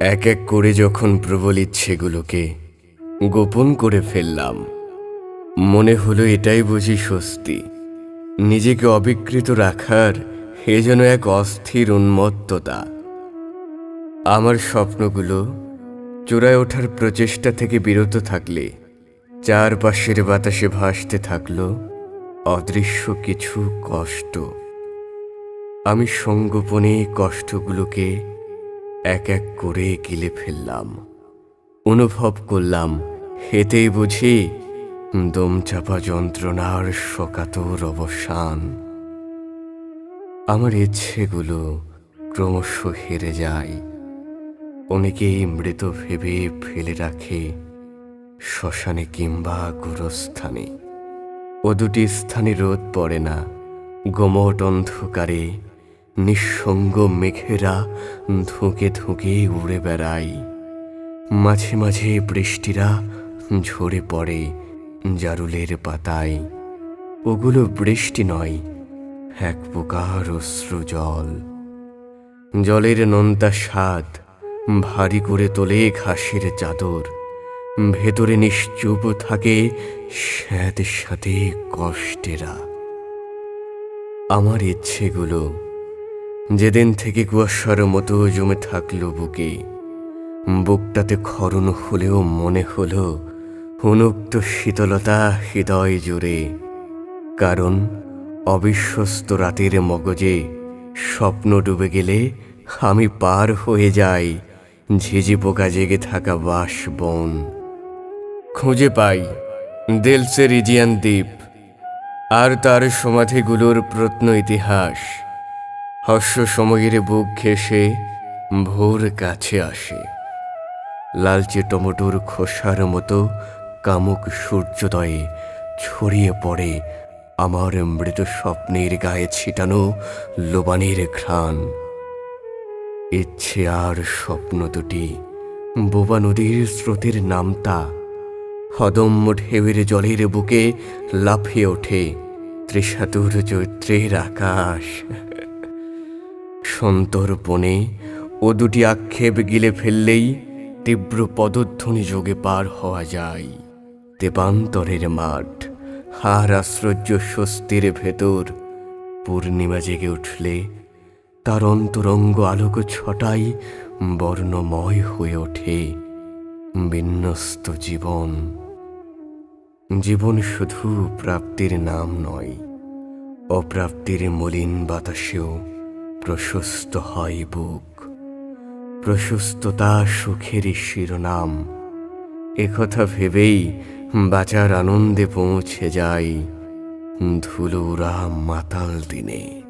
এক এক করে যখন প্রবল ইচ্ছেগুলোকে গোপন করে ফেললাম, মনে হলো এটাই বুঝি স্বস্তি। নিজেকে অবিকৃত রাখার এ যেন এক অস্থির উন্মত্ততা। আমার স্বপ্নগুলো চূড়ায় ওঠার প্রচেষ্টা থেকে বিরত থাকলে, চারপাশের বাতাসে ভাসতে থাকল অদৃশ্য কিছু কষ্ট। আমি সঙ্গোপনে কষ্টগুলোকে এক এক করে গিলে ফেললাম। অনুভব করলাম হেতেই বুঝি দম চাপা যন্ত্রণার শকাতর অবসান। আমার ইচ্ছেগুলো ক্রমশ হেরে যায়। অনেকেই মৃত ভেবে ফেলে রাখে, শ্মশানে কিংবা গুরস্থানে। ও দুটি স্থানে রোদ পড়ে না, গোমট অন্ধকারে নিঃসঙ্গ মেঘেরা ধুঁকে ধুঁকে উড়ে বেড়ায়। মাঝে মাঝে বৃষ্টিরা ঝরে পড়ে জারুলের পাতায়। ওগুলো বৃষ্টি নয়, এক প্রকার অশ্রু জল। জলের নন্তা স্বাদ ভারী করে তোলে ঘাসের চাদর। ভেতরে নিশ্চুপ থাকে স্যাঁত সাথে কষ্টেরা। আমার ইচ্ছেগুলো যেদিন থেকে কুয়াশার মতো জমে থাকল বুকে, বুকটাতে খরণ হলেও মনে হলো অনুক্ত শীতলতা হৃদয় জুড়ে, কারণ অবিশ্বস্ত রাতের মগজে স্বপ্ন ডুবে গেলে আমি পার হয়ে যাই ঝিঝি পোকা জেগে থাকা বাস বন। খুঁজে পাই দেলসের ইজিয়ান দ্বীপ আর তার সমাধিগুলোর প্রত্ন ইতিহাস। হর্ষ সময়ের বুক ঘেসে ভোর কাছে আসে। লালচে টমেটোর খোসার মতো কামুক সূর্যোদয়ে ছড়িয়ে পড়ে আমার মৃত স্বপ্নের গায়ে ছিটানো লোবানের ঘ্রাণ। ইচ্ছে আর স্বপ্ন দুটি, বোবা নদীর স্রোতের নামতা হদম্য ঢেউয়ের জলের বুকে লাফিয়ে ওঠে ত্রিশাতুর চৈত্রের আকাশ। সন্তর্পণে ও দুটি আক্ষেপ গিলে ফেললেই তীব্র পদধ্বনি যোগে পার হওয়া যায়। দেবান্তরের মাঠ, হার আশ্চর্য স্বস্তির ভেতর, পূর্ণিমা জেগে উঠলে তার অন্তরঙ্গ আলোক ছটাই বর্ণময় হয়ে ওঠে বিন্যস্ত জীবন। জীবন শুধু প্রাপ্তির নাম নয়, অপ্রাপ্তির মলিন বাতাসেও প্রশস্ত হয় বুক। প্রশস্ততা সুখের শিরোনাম। একথা ভেবেই বাঁচার আনন্দে পৌঁছে যাই ধুলোরা মাতাল দিনে।